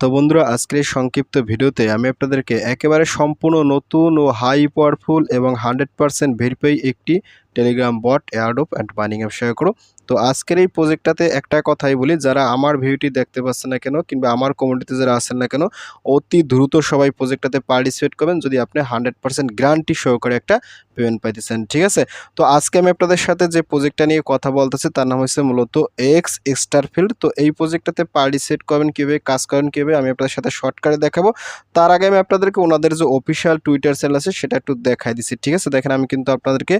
তো বন্ধুরা, আজকের সংক্ষিপ্ত ভিডিওতে আমি আপনাদেরকে একেবারে সম্পূর্ণ নতুন ও হাই পাওয়ারফুল এবং হান্ড্রেড পারসেন্ট ভেরিফাই একটি Telegram bot airdrop and mining app share করো। তো আজকের এই প্রজেক্টটাতে একটা কথাই বলি, যারা আমার ভিডিওটি দেখতে পাচ্ছেন না কেন, কিংবা আমার কমিউনিটিতে যারা আসেন না কেন, অতি দ্রুত সবাই প্রজেক্টটাতে পার্টিসিপেট করবেন, যদি আপনি হান্ড্রেড পারসেন্ট গ্যারান্টি সহকারে একটা পেমেন্ট পাইতেছেন, ঠিক আছে? তো আজকে আমি আপনাদের সাথে যে প্রজেক্টটা নিয়ে কথা বলতেছি, তার নাম হচ্ছে মূলত এক্স এক্সটারফিল্ড তো এই প্রজেক্টটাতে পার্টিসিপেট করবেন কীভাবে, কাজ করেন কীভাবে আমি আপনাদের সাথে শর্টকাটে দেখাবো। তার আগে আমি আপনাদেরকে ওনাদের যে অফিসিয়াল টুইটার চ্যানেল আছে সেটা একটু দেখাই দিচ্ছি ঠিক আছে? দেখেন আমি কিন্তু আপনাদেরকে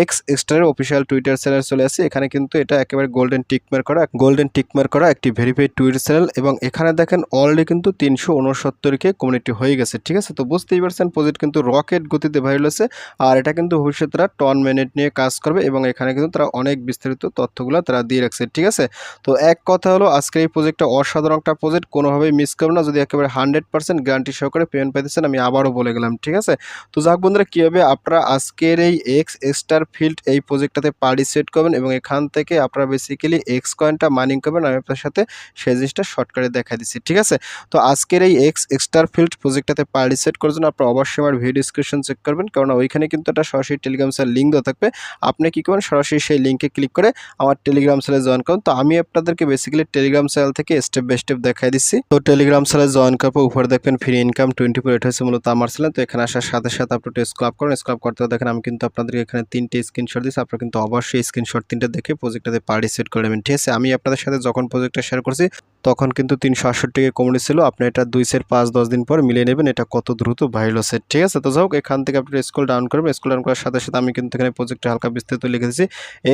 এক্স এক্সটারের অফিসিয়াল টুইটার চ্যানেল চলে আসি। এখানে কিন্তু এটা একেবারে গোল্ডেন টিকমার করা গোল্ডেন টিকমার করা একটি ভেরিফাইড টুইটার চ্যানেল এবং এখানে দেখেন অলরেডি কিন্তু তিনশো উনসত্তরকে কমিউনিটি হয়ে গেছে, ঠিক আছে? তো বুঝতেই পারছেন প্রজেক্ট কিন্তু রকেট গতিতে ভাইরাল হয়েছে আর এটা কিন্তু ভবিষ্যতে তারা টন মিনিট নিয়ে কাজ করবে এবং এখানে কিন্তু তারা অনেক বিস্তারিত তথ্যগুলো তারা দিয়ে রাখছে, ঠিক আছে? তো এক কথা হলো, আজকের এই প্রজেক্টটা অসাধারণ একটা প্রজেক্ট কোনোভাবেই মিস করবে না। যদি একেবারে হান্ড্রেড পার্সেন্ট গ্যারান্টি সহকারে পেমেন্ট পাইতেছেন, আমি আবারও বলে গেলাম, ঠিক আছে? তো যাক বন্ধুরা, কীভাবে আপনারা আজকের এই এক্স এক্সটার ফিল্ড এই প্রজেক্টটাতে পার্টিসিপেট করবেন এবং এখান থেকে আপনারা বেসিক্যালি এক্স কয়েনটা মাইনিং করবেন, আমি আপনার সাথে সেই জিনিসটা শর্টকাটে দেখা দিচ্ছি, ঠিক আছে? তো আজকের এই এক্স এক্সটার ফিল্ড প্রজেক্টটাতে পার্টিসিপেট করার জন্য আপনারা অবশ্যই আমার ভিডিও ডিসক্রিপশন চেক করবেন কারণ ওইখানে কিন্তু একটা সরাসরি টেলিগ্রাম সেল লিঙ্ক দেওয়া থাকবে। আপনি কী করবেন, সরাসরি সেই লিঙ্কে ক্লিক করে আমার টেলিগ্রাম সেলে জয়েন করুন। তো আমি আপনাদেরকে বেসিক্যালি টেলিগ্রাম সেল থেকে স্টেপ বাই স্টেপ দেখাই দিচ্ছি। তো টেলিগ্রাম সেলে জয়েন করার পর উপরে দেখবেন ফ্রি ইনকাম টোয়েন্টি ফোর এটা হচ্ছে মূলত আমার ছিলেন তো এখানে আসার সাথে সাথে আপনি একটু স্ক্রাব করেন। স্ক্রাব করতে দেখেন আমি কিন্তু আপনাদেরকে এখানে তিনটে স্ক্রিনশট দিচ্ছি আপনারা কিন্তু অবশ্যই স্ক্রিনশট তিনটে দেখে প্রজেক্টটাতে পার্টিসিপেট করে নেবেন। ঠিক আছে? আমি আপনাদের সাথে যখন প্রজেক্টটা শেয়ার করছি, তখন কিন্তু তিনশো আটষট্টি কমিটি ছিল। আপনি এটা দুই সেট পাঁচ দশ দিন পর মিলিয়ে নেবেন। এটা কত দ্রুত ভাইরাল সেট ঠিক আছে? তো যাই হোক, এখান থেকে আপনি স্কুল ডাউন করবেন। স্কুল ডাউন করার সাথে সাথে আমি কিন্তু এখানে প্রজেক্টে হালকা বিস্তারিত লিখে দিচ্ছি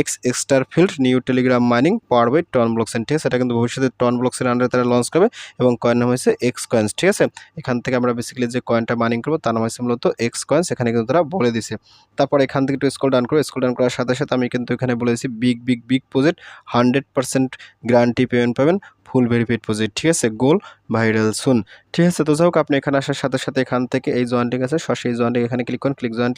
x এক্সটার field new Telegram mining power by TON ব্লকসেন ঠিক আছে? এটা কিন্তু ভবিষ্যতে টন ব্লকসের আন্ডারে তারা লঞ্চ করবে এবং কয়েন নাম হয়েছে এক্স কয়েন্স ঠিক আছে? এখান থেকে আমরা বেসিক্যালি যে কয়েনটা মাইনিং করব, তার নাম হয়েছে মূলত এক্স কয়েন্স এখানে কিন্তু তারা বলে দিছে তারপর এখান থেকে একটু স্কুল ডান করব স্কুল ডান করার সাথে সাথে আমি কিন্তু এখানে বলে দিচ্ছি big big big project hundred percent guarantee payment পাবেন ফুল ভেরিফাইড প্রজেক্ট ঠিক আছে? গোল ভাইরাল সুন ঠিক আছে? তো যাই হোক, আপনি এখানে আসার সাথে সাথে এখান থেকে এই জয়েন্ট আছে সরাসরি জয়েন্ট এখানে ক্লিক করুন ক্লিক জয়েন্ট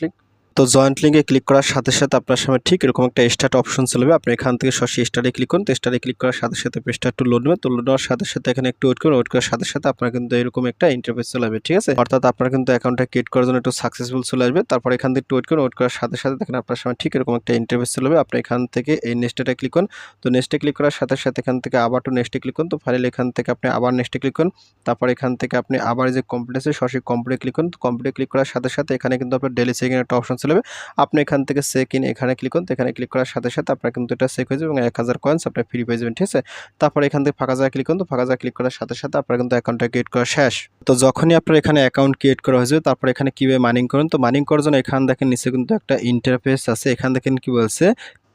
তো জয়েন্ট লিঙ্কে ক্লিক করার সাথে সাথে আপনার সামনে ঠিক এরকম একটা স্টার্ট অপশন চলবে আপনি এখান থেকে সরাসরি স্টার্টে ক্লিক করুন। তো স্টার্টে ক্লিক করার সাথে সাথে পেজটা একটু লোড নেবে তো লোড নেওয়ার সাথে সাথে এখানে একটু ওয়েট করুন। ওয়েট করার সাথে সাথে আপনার কিন্তু এরকম একটা ইন্টারফেস চলে আসবে ঠিক আছে? অর্থাৎ আপনার কিন্তু অ্যাকাউন্টটা ক্রিয়েট করার জন্য একটু সাকসেসফুল চলে আসবে। তারপর এখান থেকে একটু ওয়েট করুন। ওয়েট করার সাথে সাথে দেখেন আপনার সামনে ঠিক এরকম একটা ইন্টারফেস চলে আপনি এখান থেকে এই নেক্সটে ক্লিক করুন। তো নেক্সটে ক্লিক করার সাথে সাথে এখান থেকে আবার টু নেক্সটে ক্লিক করুন। তো ফাইনালি এখান থেকে আপনি আবার নেক্সটে ক্লিক করুন। তারপর এখান থেকে আপনি আবার যে কমপ্লিট আছে, সরাসরি কমপ্লিট ক্লিক করুন। তো কমপ্লিট ক্লিক করার সাথে সাথে এখানে কিন্তু আপনার ডেলি চেকিং একটা অপশন চলে আসবে আপনি এখান থেকে চেক ইন এখানে ক্লিক করুন এখানে ক্লিক করার সাথে সাথে আপনার কিন্তু এটা চেক হয়ে যাবে এবং এক হাজার কয়েন্স আপনার ফ্রি পেয়ে যাবেন, ঠিক আছে? তারপরে এখান থেকে ফাঁকা জায়গা ক্লিক করুন, তো ফাঁকা জায়গা ক্লিক করার সাথে সাথে আপনার কিন্তু অ্যাকাউন্টটা ক্রিয়েট করা শেষ। তো যখনই আপনার এখানে অ্যাকাউন্ট ক্রিয়েট করা হয়েছে, তারপর এখানে কীভাবে মাইনিং করুন, তো মাইনিং করার জন্য এখান দেখেন নিচে কিন্তু একটা ইন্টারফেস আছে, এখান দেখেন কি বলছে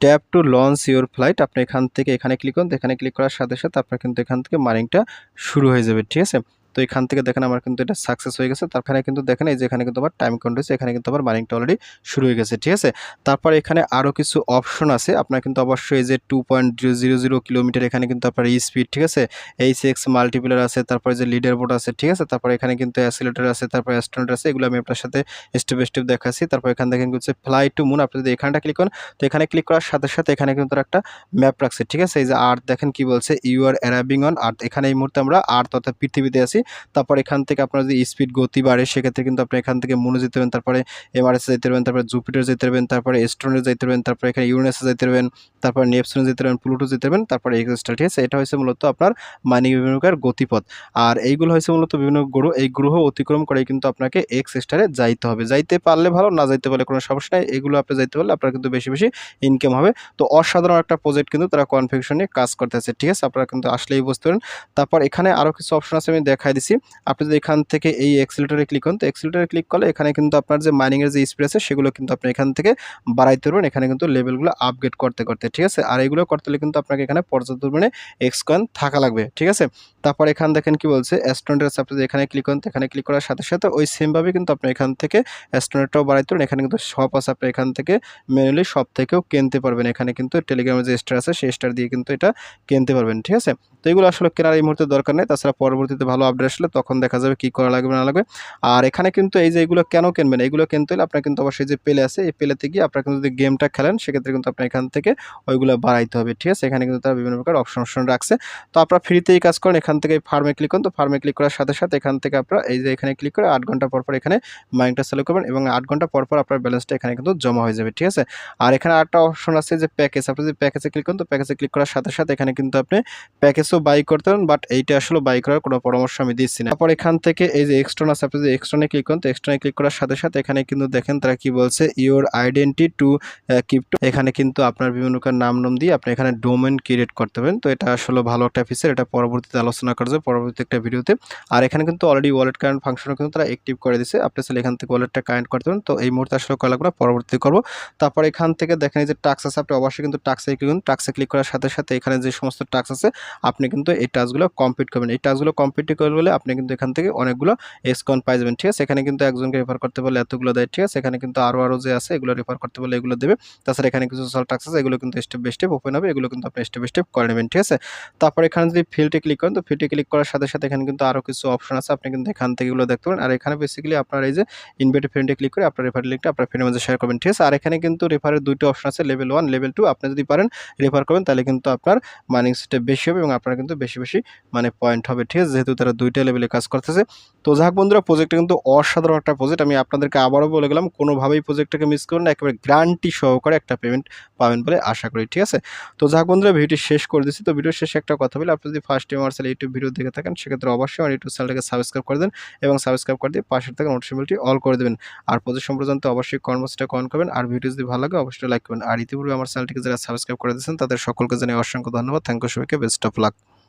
tap to launch your flight আপনি এখান থেকে এখানে ক্লিক করুন এখানে ক্লিক করার সাথে সাথে আপনার কিন্তু এখান থেকে মাইনিংটা শুরু হয়ে যাবে, ঠিক আছে? তো এখান থেকে দেখেন আমার কিন্তু এটা সাকসেস হয়ে গেছে। তারপরে কিন্তু দেখেন এই যে এখানে কিন্তু আমার টাইম কাউন্ট হয়েছে এখানে কিন্তু আমার মাইনিংটা অলরেডি শুরু হয়ে গেছে, ঠিক আছে? তারপর এখানে আরও কিছু অপশন আছে। আপনার কিন্তু অবশ্যই এই যে two point zero zero kilometre এখানে কিন্তু আপনার স্পিড ঠিক আছে? এইচ এক্স মাল্টিপ্লার আছে, তারপরে যে লিডার বোর্ড আছে, ঠিক আছে? তারপর এখানে কিন্তু অ্যাসিলেটার আছে, তারপর অ্যাস্ট্রোনেট আছে, এগুলো আমি আপনার সাথে স্টেপ স্টেপ দেখাচ্ছি। তারপর এখান থেকে হচ্ছে ফ্লাই টু মুন আপনি যদি এখানটা ক্লিক করেন, তো এখানে ক্লিক করার সাথে সাথে এখানে কিন্তু একটা ম্যাপ রাখছে, ঠিক আছে? এই যে আর্থ দেখেন কি বলছে? You are arriving on Earth এখানে এই মুহূর্তে আমরা আর্থ অর্থাৎ পৃথিবীতে আছি। তারপর এখান থেকে আপনার যদি স্পিড গতি বাড়ে, সেক্ষেত্রে কিন্তু আপনি এখান থেকে মনে যেতে পারবেন, তারপরে এমআরএস যেতে পারবেন, তারপরে জুপিটার যেতে পারবেন, তারপরে এস্ট্রোনে যেতে পারবেন, তারপরে এখানে ইউরেনাসে যেতে পারবেন, তারপরে নেপসনে যেতে পারবেন প্লুটো যেতে পারবেন, তারপরে এক্সট্রা ঠিক আছে? এটা হচ্ছে মূলত আপনার মাইনিং বিভিন্ন প্রকার গতিপথ। আর এইগুলো হচ্ছে মূলত বিভিন্ন গ্রহ এই গ্রহ অতিক্রম করে কিন্তু আপনাকে এক্স স্টারে যাইতে হবে। যাইতে পারলে ভালো, না যাইতে পারলে কোনো সমস্যা নেই। এগুলো আপনি যাইতে পারলে আপনার কিন্তু বেশি বেশি ইনকাম হবে। তো অসাধারণ একটা প্রজেক্ট কিন্তু তারা কনফিউশন নিয়ে কাজ করতেছে, ঠিক আছে? আপনারা কিন্তু আসলেই বুঝতে পারেন তারপর এখানে আরও কিছু অপশন আছে আমি দেখাই দিছি। আপনি যদি এখান থেকে এই এক্সিলেটারে ক্লিক করুন, তো এক্সিলেটারে ক্লিক করলে এখানে কিন্তু আপনার যে মাইনিংয়ের যে স্পিড আছে, সেগুলো কিন্তু আপনি এখান থেকে বাড়াইতে পারবেন। এখানে কিন্তু লেভেলগুলো আপগ্রেড করতে করতে, ঠিক আছে? আর এগুলো করতে হলে কিন্তু আপনাকে এখানে পর্যাপ্ত পরিমাণে এক্স কয়েন থাকা লাগবে, ঠিক আছে? তারপর এখান দেখেন কি বলছে অ্যাস্ট্রোনেটের আপনি যদি এখানে ক্লিক করেন এখানে ক্লিক করার সাথে সাথে ওই সেমভাবে কিন্তু আপনি এখান থেকে অ্যাস্ট্রোনেটটাও বাড়াইতে পারেন এখানে কিন্তু সব আছে, আপনি এখান থেকে ম্যানুয়ালি সব থেকেও কিনতে পারবেন। এখানে কিন্তু টেলিগ্রামের যে স্টার আছে, সেই স্টার দিয়ে কিন্তু এটা কিনতে পারবেন, ঠিক আছে? তো এগুলো আসলে কেনার এই মুহূর্তে দরকার নেই। তাছাড়া পরবর্তীতে ভালো আপডেট আসলে তখন দেখা যাবে কি করা লাগবে, না লাগবে। আর এখানে কিন্তু এই যে এগুলো কেন কিনবেন? এগুলো কিনতে হলে আপনার কিন্তু অবশ্যই যে পেলে আছে, এই পেলেতে গিয়ে আপনার কিন্তু যদি গেমটা খেলেন, সেক্ষেত্রে কিন্তু আপনার এখান থেকে ওইগুলো বাড়াইতে হবে, ঠিক আছে? এখানে কিন্তু তারা বিভিন্ন প্রকার অপশন অপশন রাখছে। তো আপনারা ফ্রিতেই কাজ করেন, এখান থেকে ফার্মে ক্লিক করুন। তো ফার্মে ক্লিক করার সাথে সাথে এখান থেকে আপনারা এই যে এখানে ক্লিক করে আট ঘণ্টা পর পর এখানে মাইন্ডটা চালু করবেন এবং আট ঘণ্টা পর পর আপনার ব্যালেন্সটা এখানে কিন্তু জমা হয়ে যাবে, ঠিক আছে? আর এখানে আরেকটা অপশন আছে যে প্যাকেজ আপনি যদি প্যাকেজে ক্লিক করেন, তো প্যাকেজে ক্লিক করার সাথে সাথে এখানে কিন্তু আপনি প্যাকেজও বাই করতে পারেন বাট এইটা আসলে বাই করার কোনো পরামর্শ আমি দিচ্ছি না। তারপর এখান থেকে এই যে এক্সট্রন আছে, আপনি যদি এক্সট্রনে ক্লিক করেন, তো এক্সট্রনে ক্লিক করার সাথে সাথে এখানে কিন্তু দেখেন তারা কি বলছে ইওর আইডেন্টি টু ক্রিপ্টো এখানে কিন্তু আপনার বিভিন্ন নাম নাম দিয়ে আপনি এখানে ডোমেন ক্রিয়েট করতে পারেন তো এটা আসলে ভালো একটা ফিচার এটা পরবর্তীতে আলোচনা করা যাবে পরবর্তী একটা ভিডিওতে আর এখানে কিন্তু অলরেডি ওয়ালেট কারেন্ট ফাংশনও কিন্তু তারা অ্যাক্টিভ করে দিছে আপনি চাইলে এখান থেকে ওয়ালেটটা কারেন্ট করতে পারেন। তো এই মুহূর্তে আসলে করা না করব। তারপর এখান থেকে দেখেন যে টাক্স আছে, আপনি অবশ্যই কিন্তু টাক্সে ক্লিক করুন। টাক্সে ক্লিক করার সাথে সাথে এখানে যে সমস্ত টাক্স আছে, আপনি কিন্তু এই টাস্কগুলো কমপ্লিট করবেন। এই টাস্কগুলো কমপ্লিট করলে আপনি কিন্তু এখান থেকে অনেকগুলো এসকন পাই যাবেন ঠিক আছে? এখানে কিন্তু একজনকে রেফার করতে পারলে এতগুলো দেয়, ঠিক আছে? এখানে কিন্তু আরও আরও যে আছে, এগুলো রেফার করতে পারলে এগুলো দেবে। তাছাড়া এখানে কিছু সোশ্যাল আছে, এগুলো কিন্তু স্টেপ বাই স্টেপ ওপেন হবে, এগুলো কিন্তু আপনি স্টেপ বাই স্টেপ করে নেবেন, ঠিক আছে? তারপর এখানে যদি ফিল্ডে ক্লিক করেন, তো ফিল্ডে ক্লিক করার সাথে সাথে এখানে কিন্তু আরও কিছু অপশন আছে, আপনি কিন্তু এখান থেকে এগুলো দেখতে পারেন। আর এখানে বেসিক্যালি আপনার এই যে ইনভাইটেড ফ্রেন্ডে ক্লিক করে আপনার রেফার লিঙ্কটা আপনার ফ্রেন্ডের মধ্যে শেয়ার করবেন, ঠিক আছে? আর এখানে কিন্তু রেফারের দুটো অপশন আছে লেভেল ওয়ান লেভেল টু আপনি যদি পারেন রেফার করবেন, তাহলে কিন্তু আপনার মার্নিং স্টেপ বেশি হবে এবং আপনার কিন্তু বেশি বেশি মানে পয়েন্ট হবে, ঠিক আছে? যেহেতু তারা দুইটা লেভেলে কাজ করতেছে। তো যাক বন্ধুরা প্রজেক্টটা কিন্তু অসাধারণ একটা প্রজেক্ট আমি আপনাদেরকে আবারও বলে গেলাম, কোনোভাবেই প্রজেক্টটাকে মিস করুন না, একেবারে গ্যারান্টি সহকারে একটা পেমেন্ট পাবেন বলে আশা করি, ঠিক আছে? তো যাক বন্ধুরা ভিডিওটি শেষ করে দিচ্ছি। তো ভিডিও শেষে একটা কথা বলি, আপনি যদি ফার্স্ট টাইম আমার ইউটিউব ভিডিও দেখে থাকেন, সেক্ষেত্রে অবশ্যই আমার ইউটিউব চ্যানেলটাকে সাবস্ক্রাইব করে দেন এবং সাবস্ক্রাইব করে দিয়ে পাশের থেকে নোটিফিকেশনটি অল করে দেবেন। আর প্রজেক্ট সম্পর্কে অবশ্যই কর্মসূচিটা কমেন্ট করবেন। আর ভিডিও যদি ভালো লাগে, অবশ্যই লাইক করবেন। আর ইতিপূর্বে আমার চ্যানেলটিকে যারা সাবস্ক্রাইব করে দিয়েছেন, তাদের সকলকে জানিয়ে অসংখ্য ধন্যবাদ। থ্যাংক ইউ সবাইকে। Best of luck